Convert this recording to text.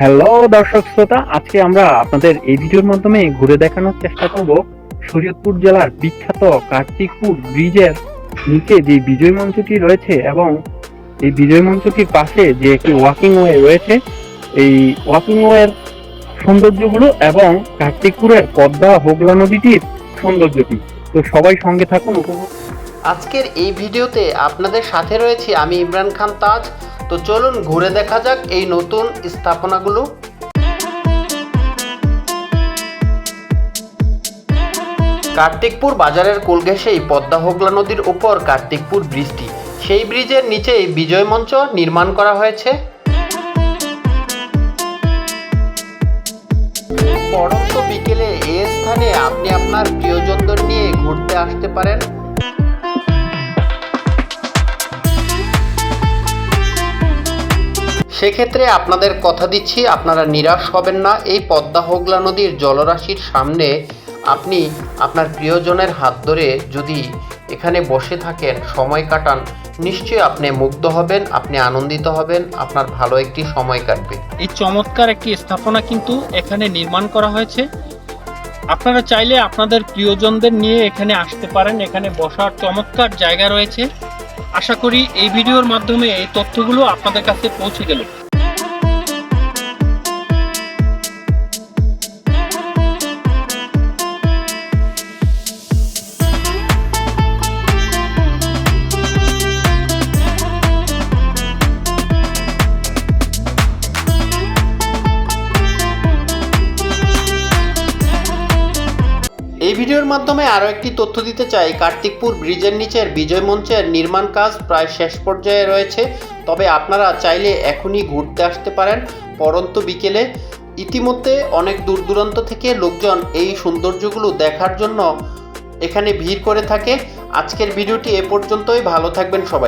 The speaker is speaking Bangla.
হ্যালো দর্শক শ্রোতা। আজকে আমরা আপনাদের এই ভিডিওর মাধ্যমে ঘুরে দেখানোর চেষ্টা করব শরীয়তপুর জেলার বিখ্যাত কার্তিকপুর ব্রিজের নিচে যে বিজয় মঞ্চটি রয়েছে এবং এই বিজয় মঞ্চটির পাশে যে একটি ওয়াকিং ওয়ে রয়েছে, এই ওয়াকিং ওয়ের সৌন্দর্যগুলো এবং কার্তিকপুরের পদ্মা হোগলা নদীটির সৌন্দর্যটি। তো সবাই সঙ্গে থাকুন আজকের এই ভিডিওতে আপনাদের সাথে রয়েছি আমি ইমরান খান তাজ। তো চলুন ঘুরে দেখা যাক এই নতুন স্থাপনাগুলো। কার্তিকপুর বাজারের কোল ঘেঁষেই পদ্মা হোগলা নদীর উপর কার্তিকপুর ব্রিজটি সেই ব্রিজের নিচেই বিজয় মঞ্চ নির্মাণ করা হয়েছে। পরন্ত বিকেলে এ স্থানে আপনি আপনার প্রিয়জনদের নিয়ে ঘুরতে আসতে পারেন। সেক্ষেত্রে আপনাদের কথা দিচ্ছি, আপনারা নিরাশ হবেন না। এই পদ্মা হোগলা নদীর জলরাশির সামনে আপনি আপনার প্রিয়জনের হাত ধরে যদি এখানে বসে থাকেন, সময় কাটান, নিশ্চয়ই আপনি মুগ্ধ হবেন, আপনি আনন্দিত হবেন, আপনার ভালো একটি সময় কাটবে। এই চমৎকার একটি স্থাপনা কিন্তু এখানে নির্মাণ করা হয়েছে। আপনারা চাইলে আপনাদের প্রিয়জনদের নিয়ে এখানে আসতে পারেন, এখানে বসার চমৎকার জায়গা রয়েছে। আশা করি এই ভিডিওর মাধ্যমে এই তথ্যগুলো আপনাদের কাছে পৌঁছে গেল। এই ভিডিওর মাধ্যমে আরও একটি তথ্য দিতে চাই। কার্তিকপুর ব্রিজের নিচের বিজয় মঞ্চের নির্মাণ কাজ প্রায় শেষ পর্যায়ে রয়েছে। তবে আপনারা চাইলে এখনই ঘুরতে আসতে পারেন। পরন্ত বিকেলে ইতিমধ্যে অনেক দূর দূরান্ত থেকে লোকজন এই সৌন্দর্যগুলো দেখার জন্য এখানে ভিড় করে থাকে। আজকের ভিডিওটি এ পর্যন্তই। ভালো থাকবেন সবাই।